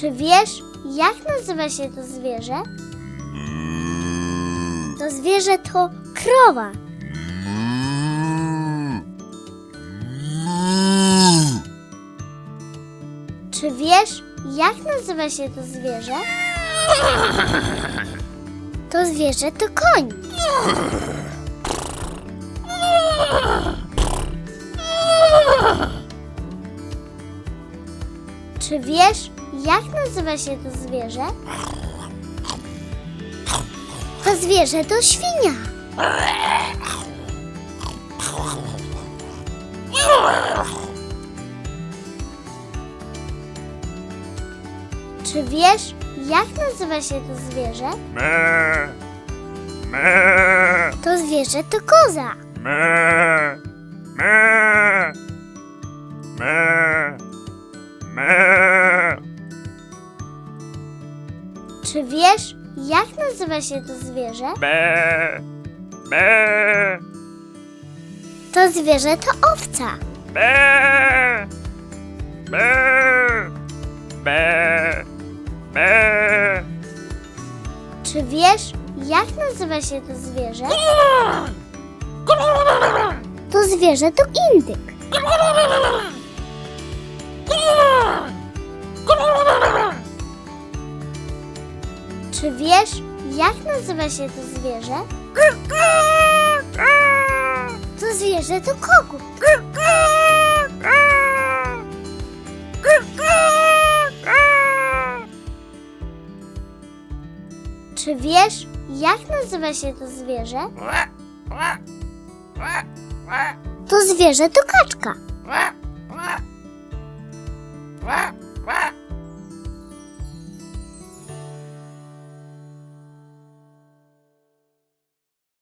Czy wiesz, jak nazywa się to zwierzę? To zwierzę to krowa. Czy wiesz, jak nazywa się to zwierzę? To zwierzę to koń. Czy wiesz, jak nazywa się to zwierzę? To zwierzę to świnia. Czy wiesz, jak nazywa się to zwierzę? Me. Me. To zwierzę to koza. Me. Me. Me. Me. Czy wiesz, jak nazywa się to zwierzę? Me. Me. To zwierzę to owca. Me. Me. Me. Me. Czy wiesz, jak nazywa się to zwierzę? To zwierzę to indyk. Czy wiesz, jak nazywa się to zwierzę? To zwierzę to kogut. Czy wiesz, jak nazywa się to zwierzę? To zwierzę to kaczka.